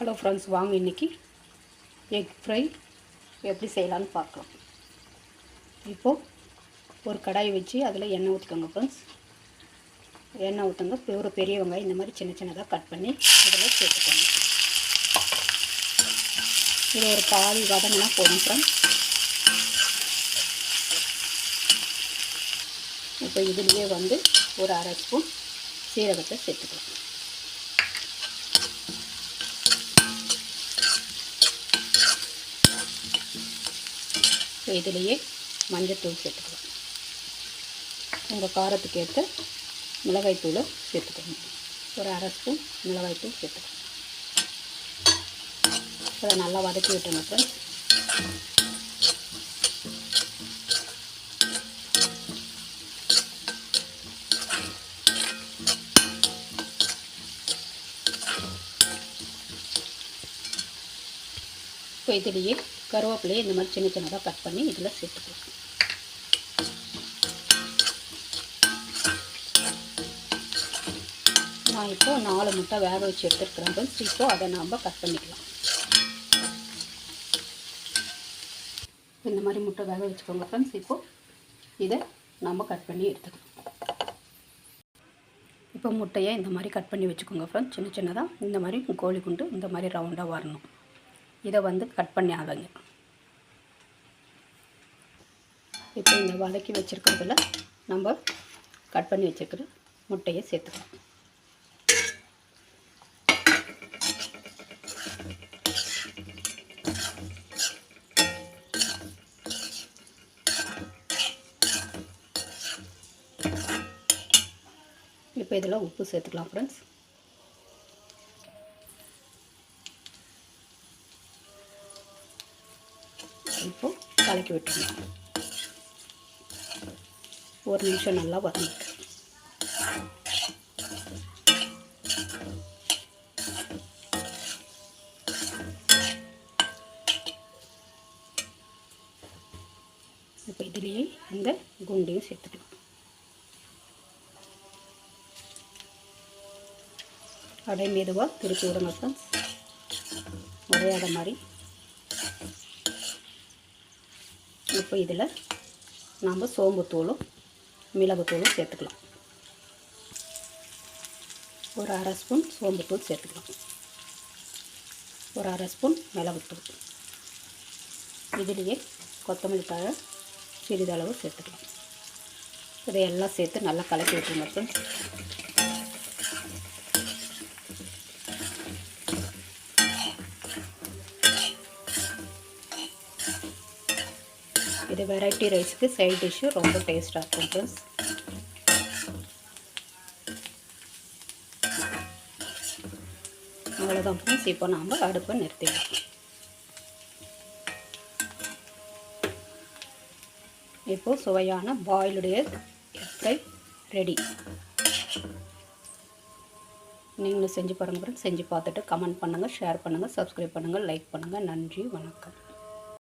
Hello friends வாங்க இன்றைக்கி egg fry எப்படி செய்யலான்னு பார்க்கலாம். இப்போது ஒரு கடாய் வச்சு அதில் எண்ணெய் ஊற்றிக்கோங்க ஃப்ரெண்ட்ஸ் எண்ணெய் ஊற்றுங்க ஒரு பெரிய வெங்காயம் இந்த மாதிரி சின்ன சின்னதாக கட் பண்ணி இதில் சேர்த்துக்கோங்க. இது ஒரு பாதி வதங்கினா போதும் ஃப்ரெண்ட்ஸ் இப்போ இதுலேயே வந்து ஒரு அரை ஸ்பூன் சீரகத்தை சேர்த்துக்கலாம். ஸோ இதுலேயே மஞ்சத்தூள் சேர்த்துக்கலாம். உங்கள் காரத்துக்கு ஏற்ற மிளகாய்த்தூளை சேர்த்துக்கணும் ஒரு அரை ஸ்பூன் மிளகாய்த்தூள் சேர்த்துக்கணும் அதை நல்லா வதக்கி விட்டுருங்க ஃப்ரெண்ட்ஸ் இப்போ இதுலேயே கருவேப்பிலையை இந்த மாதிரி சின்ன சின்னதாக கட் பண்ணி இதில் சேர்த்துக்கலாம். நான் இப்போ நாலு முட்டை வேக வச்சு எடுத்துருக்கிறேன் ஃப்ரெண்ட்ஸ் இப்போ அதை நாம் கட் பண்ணிக்கலாம். இந்த மாதிரி முட்டை வேக வச்சுக்கோங்க ஃப்ரெண்ட்ஸ் இப்போது இதை நம்ம கட் பண்ணி எடுத்துக்கலாம். இப்போ முட்டையை இந்த மாதிரி கட் பண்ணி வச்சுக்கோங்க ஃப்ரெண்ட்ஸ் சின்ன சின்னதாக இந்த மாதிரி கோழி குண்டு இந்த மாதிரி ரவுண்டாக வரணும். இதை வந்து கட் பண்ணி ஆகுங்க இப்போ இந்த வதக்கி வச்சுருக்கிறதுல நம்ம கட் பண்ணி வச்சுருக்கிற முட்டையை சேர்த்துக்கலாம். இப்போ இதில் உப்பு சேர்த்துக்கலாம் ஃப்ரெண்ட்ஸ் இப்போது கலக்கி விட்டுருங்க ஒரு நிமிஷம் நல்லா வதங்கிட்டு இப்போ இதுலேயே இந்த குண்டையும் சேர்த்துக்கலாம். அடை மெதுவாக திருப்பி விடணும் ஃப்ரெண்ட்ஸ் மாதிரி. இப்போ இதில் நாம் சோம்புத்தூளும் மிளகுத்தூளும் சேர்த்துக்கலாம். ஒரு அரை ஸ்பூன் சோம்புத்தூள் சேர்த்துக்கலாம். ஒரு அரை ஸ்பூன் மிளகுத்தூள் இதுலேயே கொத்தமல்லி தழை சிறிதளவு சேர்த்துக்கலாம். இதையெல்லாம் சேர்த்து நல்லா கலக்கி விட்டுருங்க இந்த வெரைட்டி ரைஸுக்கு சைட் டிஷ்ஷு ரொம்ப டேஸ்ட்டாக இருக்கும் ஃப்ரெண்ட்ஸ் அவ்வளோதான் ஃப்ரெண்ட்ஸ் இப்போ நாம் அடுப்பை நிறுத்திடலாம். இப்போது சுவையான பாயிலுடைய ஃப்ரை ரெடி நீங்களும் செஞ்சு பாருங்கள் செஞ்சு பார்த்துட்டு கமெண்ட் பண்ணுங்கள் ஷேர் பண்ணுங்கள் சப்ஸ்கிரைப் பண்ணுங்கள் லைக் பண்ணுங்கள் நன்றி வணக்கம்.